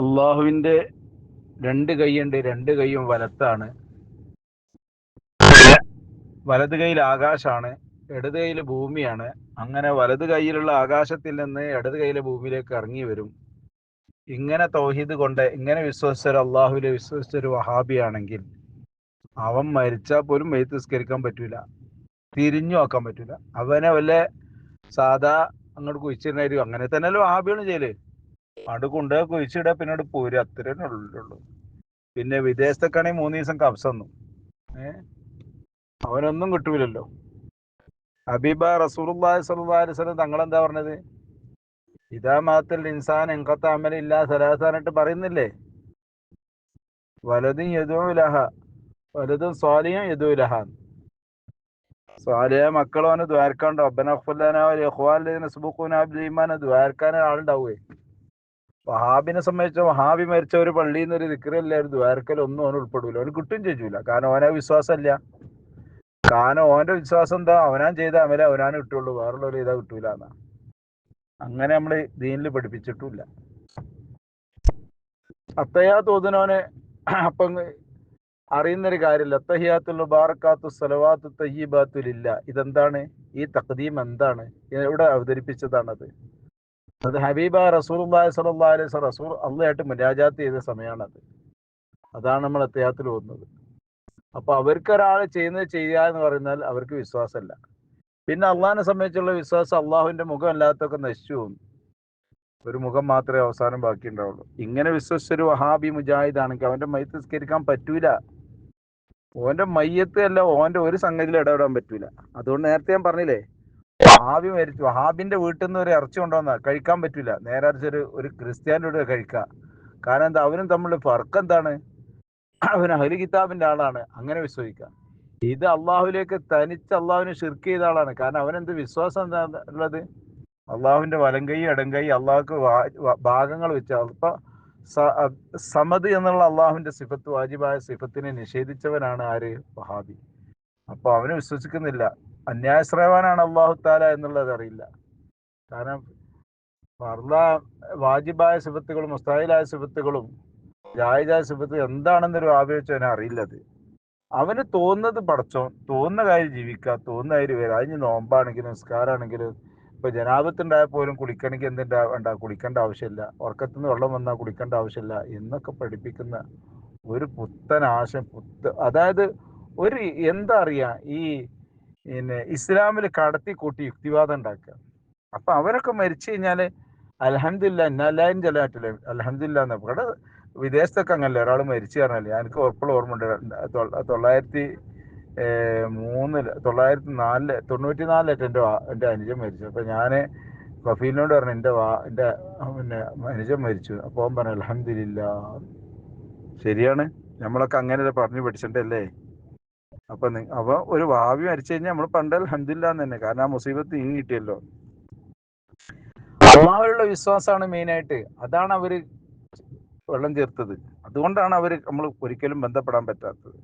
അള്ളാഹുവിന്റെ രണ്ട് കൈയുണ്ട് രണ്ട് കൈയും വലത്താണ്. വലത് കൈയിൽ ആകാശാണ് ഇടത് കൈയിൽ ഭൂമിയാണ്. അങ്ങനെ വലത് കൈയിലുള്ള ആകാശത്തിൽ നിന്ന് ഇടത് കൈയിലെ ഭൂമിയിലേക്ക് ഇറങ്ങി വരും. ഇങ്ങനെ തൗഹീദ് കൊണ്ട് ഇങ്ങനെ വിശ്വസിച്ചൊരു അള്ളാഹുവിനെ വിശ്വസിച്ചൊരു വഹാബിയാണെങ്കിൽ അവൻ മരിച്ചാൽ പോലും മെയ്ത്ത് നിസ്കരിക്കാൻ പറ്റൂല. തിരിഞ്ഞു നോക്കാൻ പറ്റൂല. അവനെ വല്ല സാധാ അങ്ങോട്ട് കുഴിച്ചിരുന്നായിരിക്കും അങ്ങനെ തന്നെയല്ലോ വഹാബികളും ചെയ്യൽ. അവിടെ കൊണ്ടുപോയി കുഴിച്ചിടുക പിന്നീട് പോരുക അത്രേ ഉള്ളൂ പിന്നെ വിദേശത്തൊക്കെയാണെങ്കിൽ മൂന്ന് ദിവസം കബ്സന്നു ഏഹ് അവനൊന്നും കിട്ടൂലല്ലോ. സ്വല്ലല്ലാഹി അലൈഹി വസല്ലം തങ്ങളെന്താ പറഞ്ഞത്? ഇതാ മതത്തിൽ ഇൻസാൻ എങ്കത്ത അമലില്ല സലാസാനായിട്ട് പറയുന്നില്ലേ? വലതും യദൂലഹ വലതും സ്വാലിയും യദൂലഹ സ്വാലിയ മക്കളും അവന് ദ്വാരക്കാണ്ടോ അബ്ബനഖുല്ലാന സുബുഖുനാബിമാനെ ദ്വാരക്കാനോ ആളുണ്ടാവേ. വഹാബിനെ സംബന്ധിച്ച വഹാബി മരിച്ച ഒരു പള്ളിയിൽ നിന്ന് ഒരു ദിക്കറല്ല ഒരു ദ്വാരക്കൽ ഒന്നും അവന് ഉൾപ്പെടില്ല അവന് കിട്ടും ചെയ്യൂല. കാരണം അവനെ വിശ്വാസമല്ല കാരണം ഓന്റെ വിശ്വാസം എന്താ? അവനാൻ ചെയ്ത അമല അവനാൻ കിട്ടുള്ളൂ വേറുള്ളവർ ഇതാ കിട്ടൂല എന്നാ. അങ്ങനെ നമ്മൾ ദീനിൽ പഠിപ്പിച്ചിട്ടില്ല അത്തയ്യാ തോതിനോനെ അപ്പം അറിയുന്നൊരു കാര്യമില്ല. അത്തഹിയാത്തുൽ ബാറക്കാത്തു സലവാത്തു തയ്യബാത്തുലില്ല. ഇതെന്താണ്? ഈ തഖദീം എന്താണ്? എവിടെ അവതരിപ്പിച്ചതാണത്. അത് ഹബീബ റസൂർ സല്ലല്ലാഹു അലൈഹി റസൂൽ അള്ളയായിട്ട് മുരാജാത്ത് ചെയ്ത സമയമാണത് അതാണ് നമ്മൾ അദ്ദേഹത്തിൽ പോകുന്നത് അപ്പൊ അവർക്ക് ഒരാൾ ചെയ്യുന്നത് ചെയ്യുക എന്ന് പറഞ്ഞാൽ അവർക്ക് വിശ്വാസമല്ല. പിന്നെ അള്ളാഹിനെ സംബന്ധിച്ചുള്ള വിശ്വാസം അള്ളാഹുവിന്റെ മുഖം അല്ലാത്തൊക്കെ നശിച്ചു പോകുന്നു. ഒരു മുഖം മാത്രമേ അവസാനം ബാക്കി ഉണ്ടാവുള്ളൂ ഇങ്ങനെ വിശ്വസിച്ചൊരു വഹാബി മുജാഹിദ് ആണെങ്കിൽ അവന്റെ മയ്യത്ത് നിസ്കരിക്കാൻ പറ്റൂല. ഓന്റെ മയ്യത്ത് അല്ല ഓന്റെ ഒരു സംഗതിയിൽ ഇടപെടാൻ പറ്റൂല. അതുകൊണ്ട് നേരത്തെ ഞാൻ പറഞ്ഞില്ലേ വഹാബി മരിച്ചു. ഹാബിന്റെ വീട്ടിൽ നിന്ന് ഒരു ഇറച്ചി കൊണ്ടുവന്ന. കഴിക്കാൻ പറ്റില്ല നേരെ ഒരു ഒരു ക്രിസ്ത്യാനിയുടെ കഴിക്കുക കാരണം എന്താ? അവനും തമ്മിൽ ഫർക്ക് എന്താണ്? അവൻ അഹ്ലി കിതാബിന്റെ ആളാണ്. അങ്ങനെ വിശ്വസിക്കാം. ഇത് അള്ളാഹുലേക്ക് തനിച്ച് അള്ളാഹുവിനെ ഷിർക്ക് ചെയ്ത ആളാണ്. കാരണം അവനെന്ത് വിശ്വാസം എന്താ ഉള്ളത്? അള്ളാഹുവിന്റെ വലം കൈ ഇടം കൈ അള്ളാഹുക്ക് ഭാഗങ്ങൾ വെച്ച. അപ്പൊ സമത് എന്നുള്ള അള്ളാഹുവിന്റെ സിഫത്ത് വാജിബായ സിഫത്തിനെ നിഷേധിച്ചവനാണ് ആര്? വഹാബി. അപ്പൊ അവന് വിശ്വസിക്കുന്നില്ല. അന്യായശ്രയവാനാണ് അള്ളാഹു താല എന്നുള്ളത് അറിയില്ല. കാരണം ഫർദ വാജിബായ സിഫത്തുകളും മുസ്താഹിലായ സിഫത്തുകളും ജായിജായ സിഫത്ത് എന്താണെന്നൊരു ആവേശം അറിയില്ലത്. അവന് തോന്നുന്നത് പഠിച്ചോ തോന്നുന്ന കാര്യം ജീവിക്കുക തോന്നുന്ന കാര്യം വരിക അതിന് നോമ്പാണെങ്കിലും നിസ്കാരാണെങ്കിലും ഇപ്പൊ ജനാപത്തുണ്ടായ പോലും കുളിക്കണമെങ്കിൽ എന്തുണ്ടാ വേണ്ട? കുളിക്കേണ്ട ആവശ്യമില്ല. ഉറക്കത്തുനിന്ന് വെള്ളം വന്നാൽ കുളിക്കേണ്ട ആവശ്യമില്ല എന്നൊക്കെ പഠിപ്പിക്കുന്ന ഒരു പുത്തൻ ആശം പുത്ത അതായത് ഒരു എന്താ അറിയാം ഈ പിന്നെ ഇസ്ലാമിൽ കടത്തി കൂട്ടി യുക്തിവാദം ഉണ്ടാക്കുക. അപ്പൊ അവരൊക്കെ മരിച്ചു കഴിഞ്ഞാൽ അലഹമില്ല എന്നാലും ചില അലഹമില്ല എന്ന് വിദേശത്തൊക്കെ അങ്ങനല്ല? ഒരാൾ മരിച്ചു പറഞ്ഞാൽ എനിക്ക് ഉറപ്പുള്ള ഓർമ്മയുണ്ട് തൊള്ളായിരത്തി മൂന്നിൽ തൊള്ളായിരത്തി നാലിൽ തൊണ്ണൂറ്റി നാലിലായിട്ട് എന്റെ എന്റെ അനുജൻ മരിച്ചു. അപ്പൊ ഞാൻ കഫീലിനോട് പറഞ്ഞു എന്റെ വാ എന്റെ പിന്നെ അനുജൻ മരിച്ചു. അപ്പോൾ പറഞ്ഞു അലഹമില്ല ശരിയാണ്. നമ്മളൊക്കെ അങ്ങനെ പറഞ്ഞു പഠിച്ചിട്ടല്ലേ അപ്പൊ അപ്പൊ ഒരു ഭാവി മരിച്ചു കഴിഞ്ഞാൽ നമ്മൾ പണ്ട് അലഹമില്ല തന്നെ. കാരണം ആ മുസീബത്ത് ഇങ്ങ് കിട്ടിയല്ലോ. അള്ളാഹുള്ള വിശ്വാസമാണ് മെയിനായിട്ട് അതാണ് അവർ വെള്ളം ചേർത്തത്. അതുകൊണ്ടാണ് അവർ നമ്മൾ ഒരിക്കലും ബന്ധപ്പെടാൻ പറ്റാത്തത്.